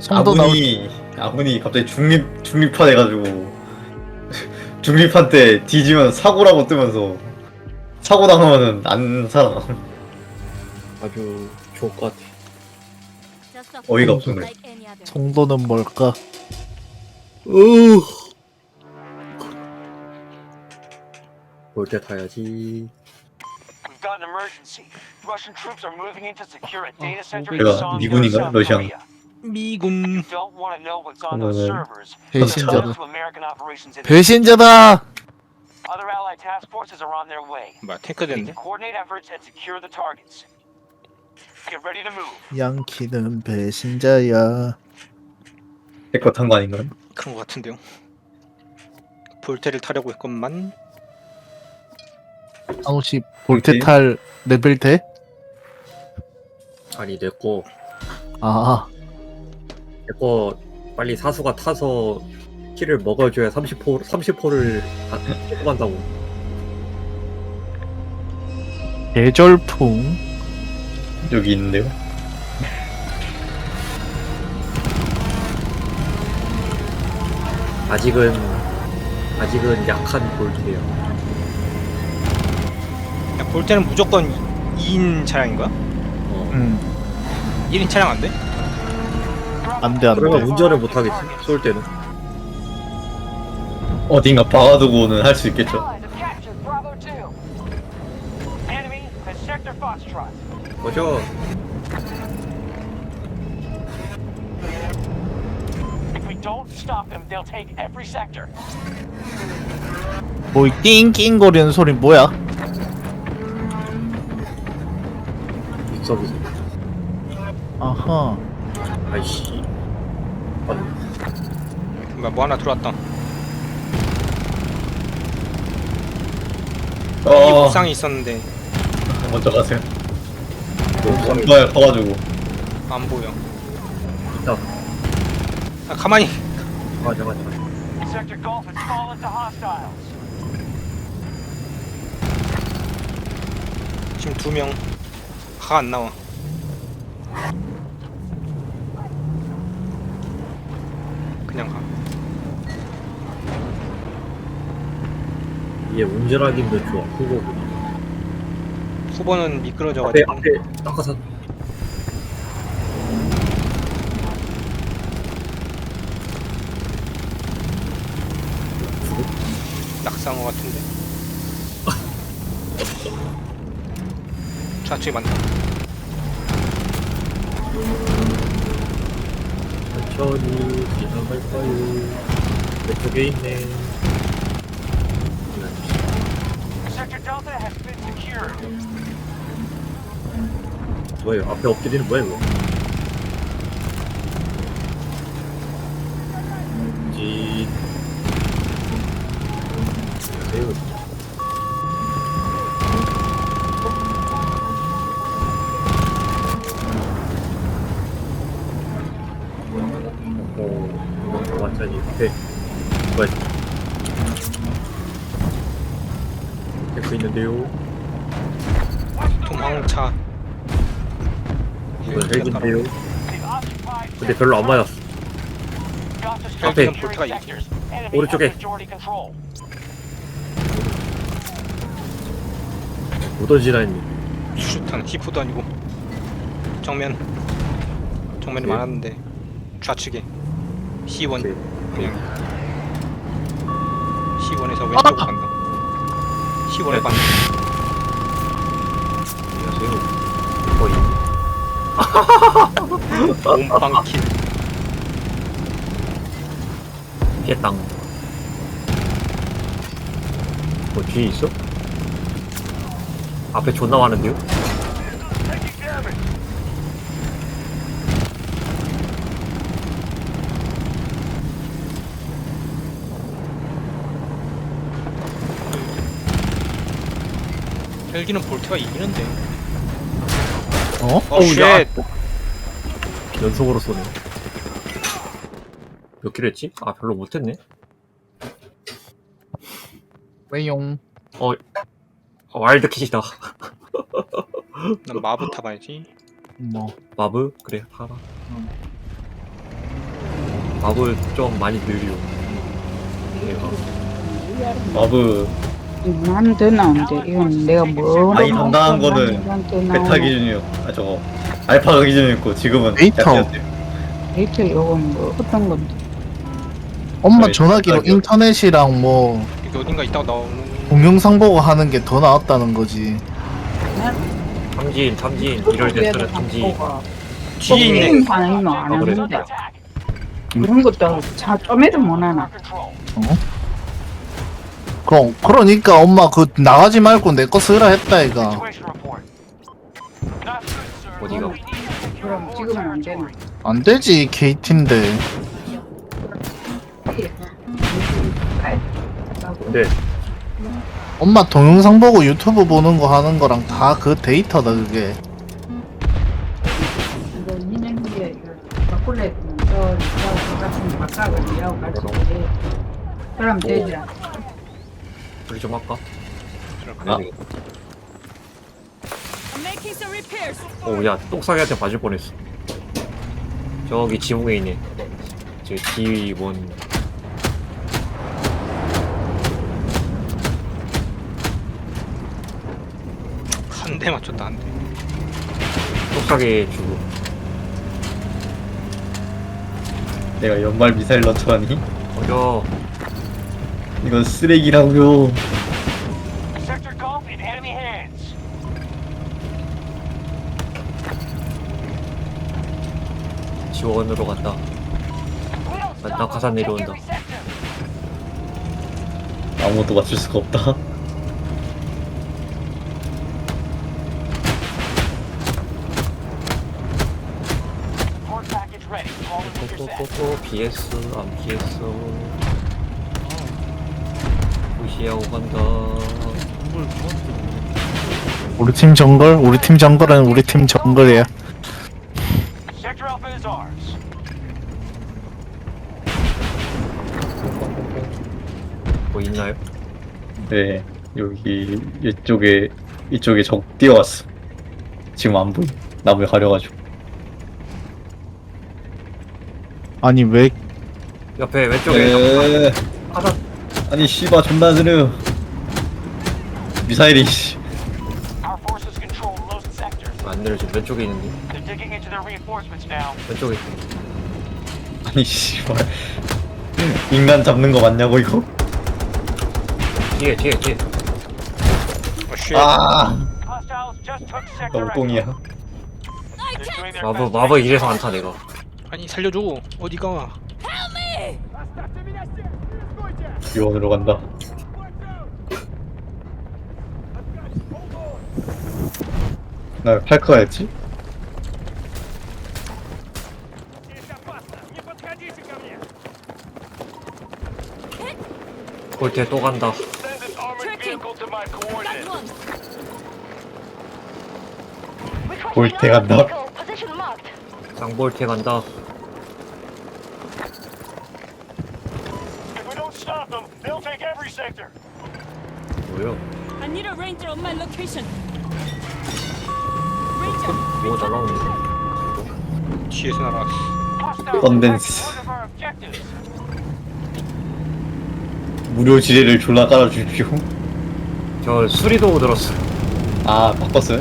성도 아군이 아군이 갑자기 중립 중립화 돼가지고 중립한 때 뒤지면 사고라고 뜨면서 사고 당하면은 안 살아. 아주 좋을 것 같아. 어이가 없었네. 성도는 뭘까? 으. 볼때 타야지. We've got an emergency. Russian troops are moving in to secure a data center in 내가 Song, 미군인가? South 러시아. Korea. 미군. 배신자다. 배신자다. Other allied task forces are on their way. 뭐야 탱크 됐네 to coordinate efforts and secure the targets. Get ready to move. 양키는 배신자야. 탄거 아닌가? 그런 거 같은데요 볼테를 타려고 했건만 아 혹시 볼테탈 레벨 돼? 아니 내거 아 내거 빨리 사수가 타서 키를 먹어줘야 30포 30포를 다 뽑아간다고. 계절풍. 여기 있는데요. 아직은 아직은 약한 볼트예요. 야, 볼테는 무조건 2인 차량인가? 어. 음 1인 차량 안 돼? 안돼 안돼. 그러면 운전을 못 하겠지. 쏠 때는. 어딘가 박아두고는 할 수 있겠죠. Allies have captured Bravo 2. Enemy has sector Foxtrot. 뭐죠? If we don't stop them, they'll take every sector. 뭐이 낑낑거리는 소리 뭐야? 입석이지. 아하. 아이씨. 뭐야 뭐 하나 들어왔다 이 어, 옥상이 있었는데 먼저 가세요. 너무 쌍이 정말 커가지고. 안 보여 있다. 아 가만히 가자, 가자, 가자. Sector Gulf has fallen to hostiles. 지금 두명가 안 나와 그냥 가 얘 운전하기도 좋아. 후보구나. 후보는 앞에, 미끄러져가지고 앞에, 낙하산. 낙상어 같은데 좌측에 많다 천천히 지나갈까요? 왼쪽에 있네. Sector Delta has been secured. 뭐예요? 앞에 엎드리는 뭐야 이거? 근데 별로 안 맞았어. 앞에. 오른쪽에. 했니? 슈탄 히프도 아니고 정면 정면이 네. 많았는데 좌측에 C1 네. 그냥 C1에서 왼쪽으로 간다 C1에 네. 반 안녕하세요. 거의 몸빵킬 피했당. 뭐 뒤에 있어? 앞에 존나 많은데요? 헬기는 볼트가 이기는데 어? 어 쉣! 연속으로 쏘네. 몇 킬로 했지? 아 별로 못했네. 왜용? 어, 와일드 킷이다. 난 마부 타봐야지 뭐 마브? 그래, 타라. 밥을 좀 많이 느려. 마브 난더 나온대. 이건 내가 뭐. 아니, 당당한 거는 베타 기준이요. 아 저거 알파 기준이었고 지금은 데이터. 데이터 이건 뭐 어떤 건데? 엄마 저희 전화기로 전화기요. 인터넷이랑 뭐 이게 어딘가 있다가 나오는 동영상 보고 하는 게 더 나았다는 거지. 탐진, 탐진, 이럴 때는 탐진. 뒤에 있네 게임 반응이면 안 아, 그래? 하는데. 그런 것도 자, 좀해도 못 하나. Control. 그럼 그러니까 엄마 그 나가지 말고 내 거 쓰라 했다 이가. 어디가? 그럼 지금은 안. 되나? 안 되지 KT인데. 근데 엄마 동영상 보고 유튜브 보는 거 하는 거랑 다 그 데이터다 그게. 이거 2년 뒤에 이거 바꿀래 했더니 저, 저 같은 바꿔가 니하고 같이 해. 그럼 되지 않 아? 우리 좀 할까? 아. 오, 야, 똑사기한테 봐줄 뻔했어. 저기 지붕에 있네. 저 D1. 한대 맞췄다 한 대 똑사기 주고. 내가 연말 미사일 런처라니 어저 이건 쓰레기라고요. Sector Golf in enemy hands. 지원으로 간다. We don't stop 낙하산 them. Check 내려온다. every sector. 아무것도 맞출 수가 없다. Report package ready. All intercept. 또또또또 BS 안 BS. 무시하고 간다. 우리 팀 정글, 우리 팀 정글은 우리 팀 정글이야. Sector Alpha is ours. 뭐 있나요? 네 여기 이쪽에 이쪽에 적 뛰어왔어. 지금 안 보이. 나무에 가려가지고. 아니 왜 옆에 왼쪽에 에 하나 아니 씨바 존나 느려. 미사일이 씨. Our forces control most sectors. 안 내려져 왼쪽에 있는데 They're digging into their reinforcements now. 왼쪽에 아니 씨발. 인간 잡는 거 맞냐고 이거? 뒤에 뒤에 뒤에 아 Hostiles just took sector 너무. 똥이야. They're doing their 마법 best 마법 이래서 안타 내가 아니 살려줘 어디가 요원으로 간다. 나 팔커 했지? 골대 또 간다. 골대 간다. 쌍볼테 간다 every sector. 뭐야 I need a ranger on my location. Ranger, 뭐가 잘 뒤에서 Condense. attacking one of our objectives. 무료 지뢰를 졸라 깔아주십시오. 저 수리도 들었어 아 바꿨어요?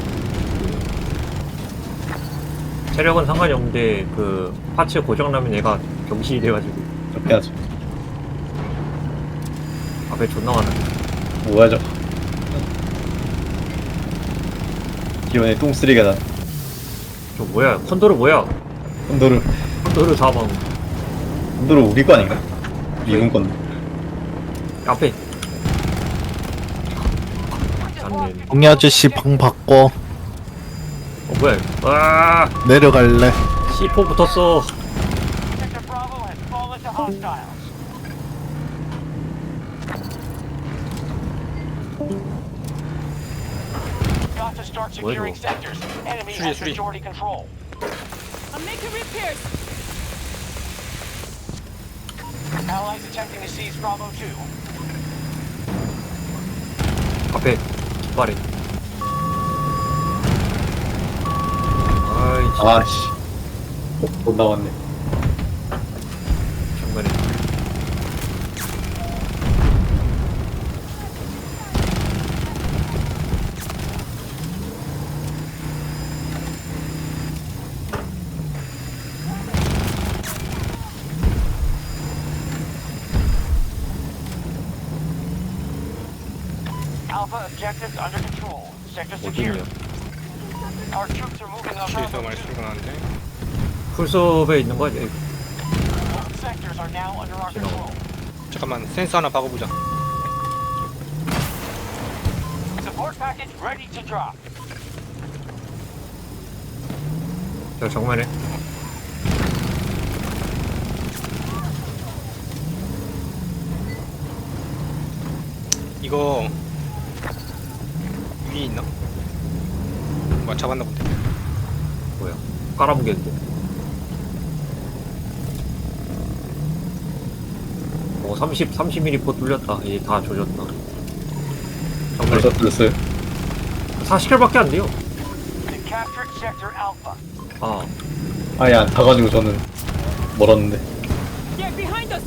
체력은 상관이 없는데 그 파츠 고장 나면 얘가 병신이 돼가지고 그렇게 하죠. 앞에 존나 많아 뭐야 저? 기원의 똥쓰레기가 나. 저 뭐야 컨도르 뭐야 컨도르 컨도르 사망 컨도르 우리 거 아닌가? 미군 건데. 앞에 잡는 동희 아저씨 방 바꿔 어 뭐야 아 내려갈래. C4 붙었어 Sector Bravo has fallen to hostiles. start securing Bueno. sectors. Enemy Suya, has suya. majority control. I'm making repairs. Allies attempting to seize Bravo 2. 앞에 깃발에 아이 아씨. 못 나왔네. 정면에 Alpha Objectives under control. Sector secure. 어디냐 Our troops are moving on 뒤에서 2. 소리가 나는데 풀숲에 있는 거지 Both sectors are now under our control. 잠깐만 센서 하나 박아보자 Support package ready to drop. 저 정면에 이거 위에 있나? 뭐 잡았나 본데. 뭐야? 깔아보겠는데? 오 30, 30mm 포 뚫렸다. 이제 다 조졌다. 정면에 벌써 들었어요? 40킬밖에 안 돼요. We captured sector Alpha. 아. 아예 안 타가지고 저는 멀었는데. They're behind us.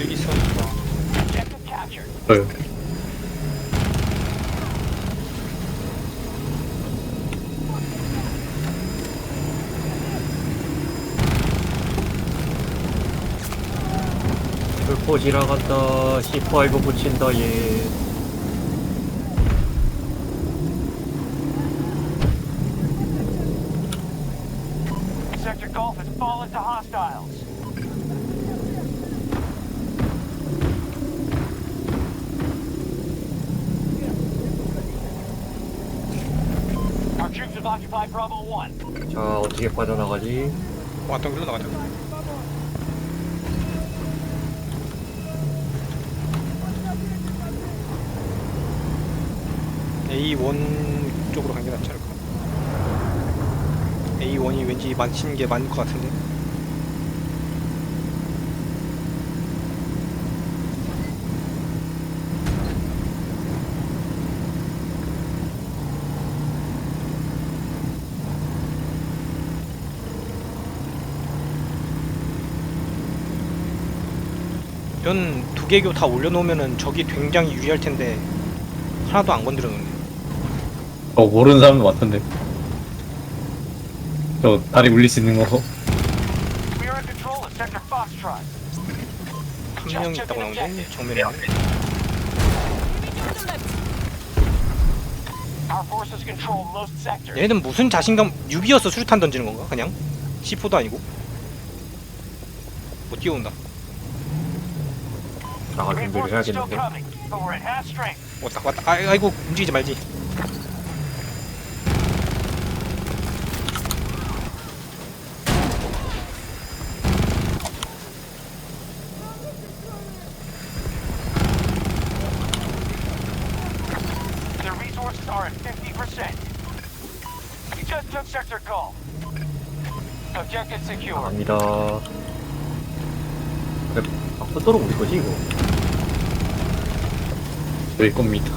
여기 있어 Objective 저요 불포 지나간다 C5 붙인다 얘 Sector Golf has fallen to hostiles. Our troops have occupied Bravo 1. 자 어떻게 빠져나가지? 왔던 길로 나가자. A1 쪽으로 가는 게 낫지 않을까? A1이 왠지 맞히는 게 맞을 것 같은데 이런 두 개교 다 올려놓으면은 적이 굉장히 유리할 텐데 하나도 안 건드려 놓네. 저 모르는 사람도 많던데 저 다리 물릴 수 있는 거 We are in control of Sector Foxtrot. 한명 있다고 나오는데 정면에 left. Our forces control most sectors. 얘네는 무슨 자신감 6이어서 수류탄 던지는 건가? 그냥 C4도 아니고 못 뛰어온다. 나갈 준비를 해야겠는데. 왔다 왔다. 아, 아이고 움직이지 말지. Their resources are at 50%. We just took Sector Golf. Objective secure. 갑니다 앞서도록 우리 거지 이거 저희 겁니다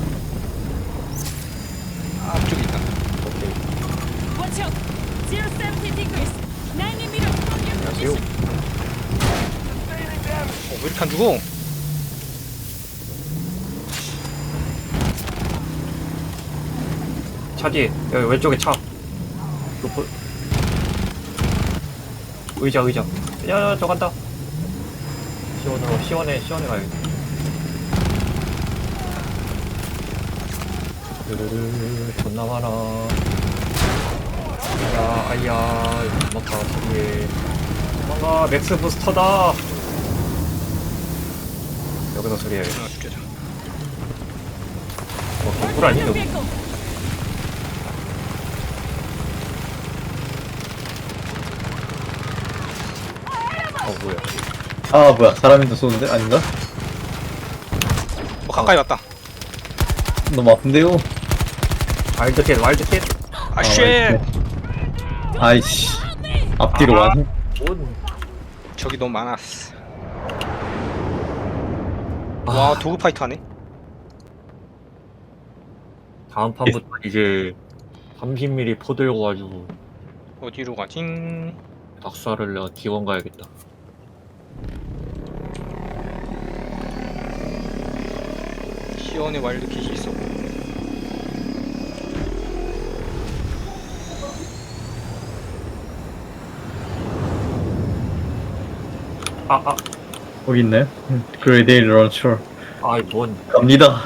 앞쪽에 있다. 오케이 Watch out. 070 degrees. 90 meters from your 안녕하세요 position. 어, 왜 이렇게 안 죽어? 차지 여기 왼쪽에 차 높은 의자 의자 야저 간다 시원으로 시원해 시원해 가야겠다 르르르 존나 많아 아야 아야 먹다 저기에 도망가 맥스 부스터다 여기서 죽여자. 어 개꿀 아니 Your 여기 vehicle. 어 뭐야 아 뭐야 사람인도 쏘는데? 아닌가? 어, 가까이 왔다. 너무 아픈데요? 와일드캣 와일드캣 아 쉣. 아이씨 앞뒤로 아. 완뭔 적이 너무 많았어. 아. 와 도구 파이터 하네. 다음 판부터 이제 30mm 포 들고 가지고 어디로 가진? 박사를 내가 기원 가야겠다. 시원의 와일드캣이 있어. 아, 아, 거기 있나요? 그레데일 런처 아이, 뭔. 갑니다.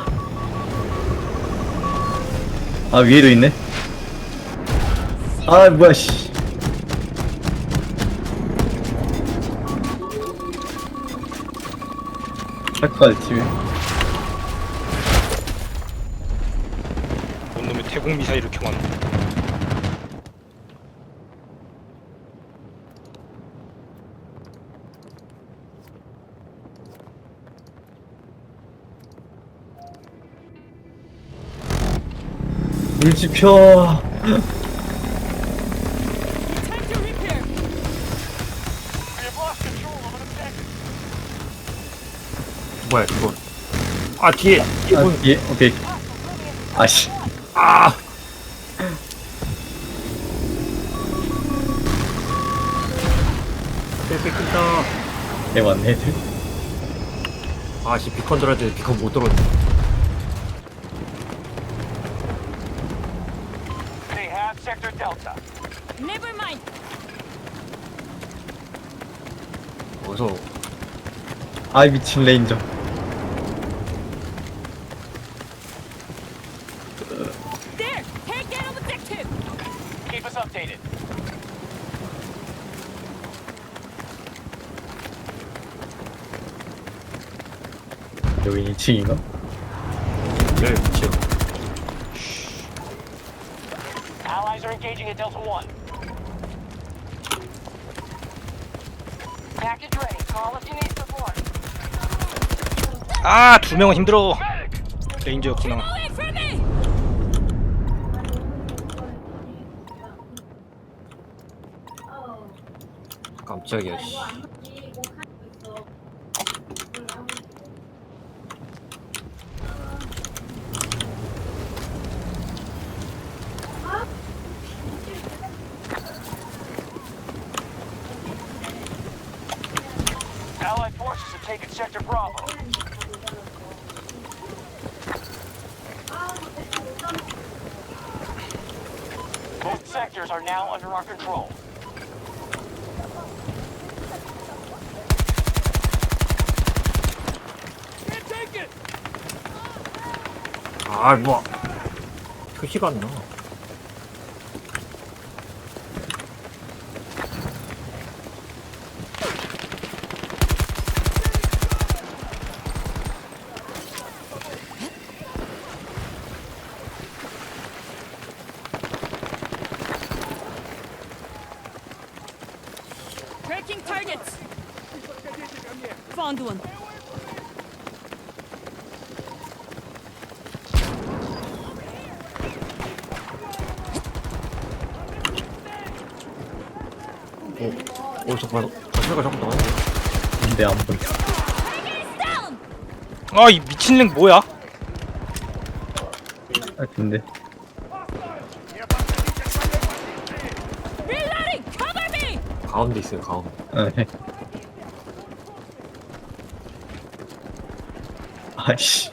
아 위에도 있네. 아 뭐야 씨. 착하지 팀이 뭔 놈의 태공 미사일 이렇게 많 물지표 Time to repair. We have lost control of an objective. 뭐야, 그거. 아, 뒤에! 뒤에 아, 문. 예 오케이 아씨 아! 뺏긴다. 내 맞네 애들 아씨, 비컨 들어야 돼. 비컨 못 들었네. They have Sector Delta. Never mind. 어서. 아이 미친 레인저 There. Take that objective. Keep us updated. 여기 2층인가? 네, 미쳐. Allies are engaging at Delta 1. Package ready. Call if you need support. 아, 두 명은 힘들어. from me. 깜짝이야, 씨. Forces have taken Sector Bravo. Both sectors are now under our control. 아, 뭐. 표시가 안 나. Targets. Found one. 오, 잠깐만. 자체가 자꾸 나오네. 근데 안 보여 Target. 아, 이 미친 랭 뭐야? 아 근데 Reloading. Cover me. 가운데 있어요, 가운데. 아, 네. 아이씨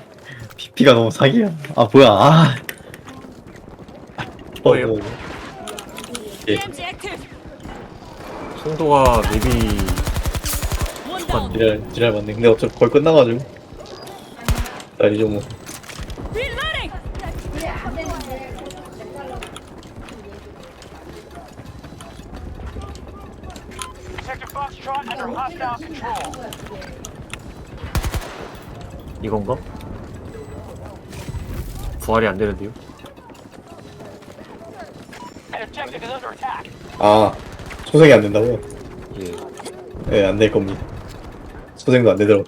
PP가 너무 사기야 아 뭐야 아 뭐예요? 어, 어. 예. EMG active. 송도가 맵이 One down. 지랄 지랄 맞네 근데 어차피 거의 끝나가지고 나 이제 뭐 Reloading. Sector Foxtrot under hostile control. 이건가? 부활이 안 되는데요? 아 초생이 안 된다고? 예. 네안될 겁니다 초생도 안 되더라고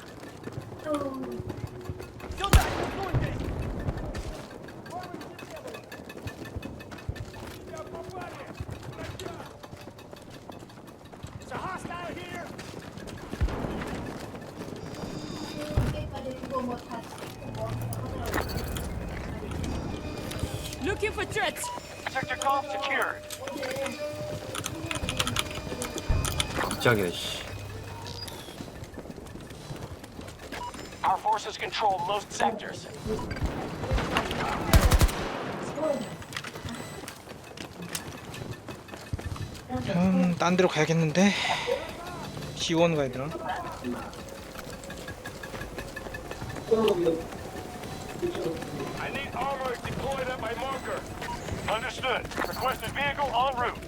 Threats. Sector Golf secured. 깜짝이야 씨. Our forces control most sectors. 음, 딴 데로 가야겠는데. 지원 가야 되나? Understood. Requested vehicle en route.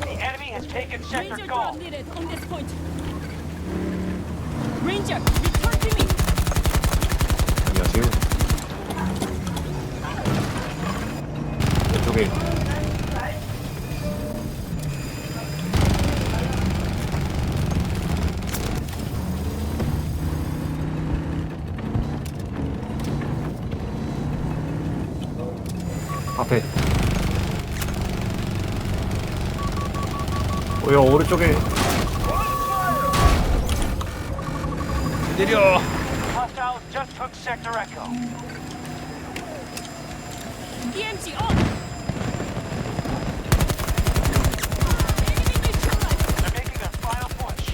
The enemy has taken sector Ranger drop needed on this point. Ranger, 앞에 어여 오른쪽에 내려. Hostiles just took sector Echo. EMG on. Enemy neutralized. They're making their final push.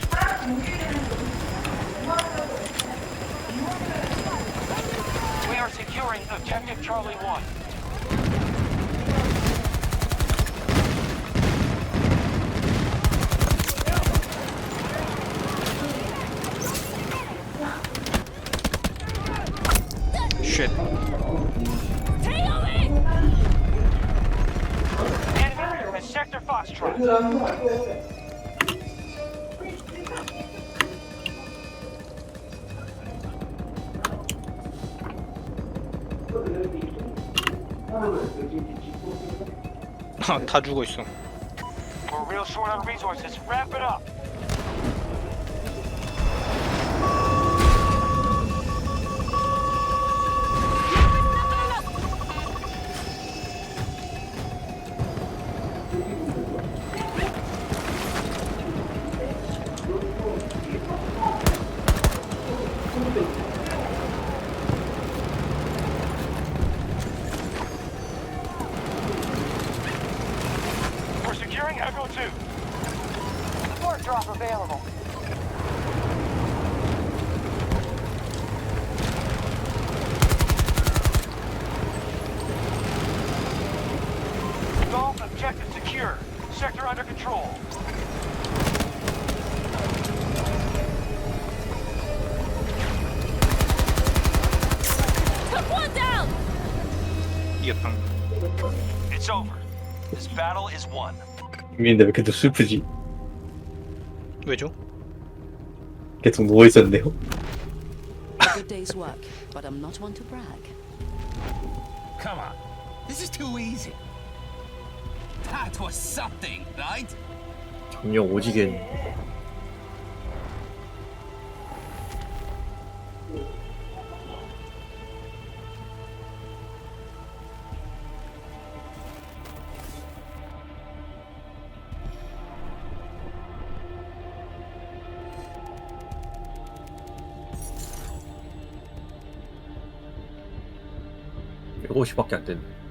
We are securing objective Charlie 1. Away. Enemy has sector Foxtrot. 아, 다 죽어 있어. We're real short on resources. Wrap it up. Available. Golf objective secure. Sector under control. Took one down. 이겼다. It's over. This battle is won. 민인데 왜 이렇게 또 왜죠? 계속 누워 있었는데요. A good day's work, but I'm not one to brag. Come on. This is too easy. That was something, right? 정령 오지겐 일곱 시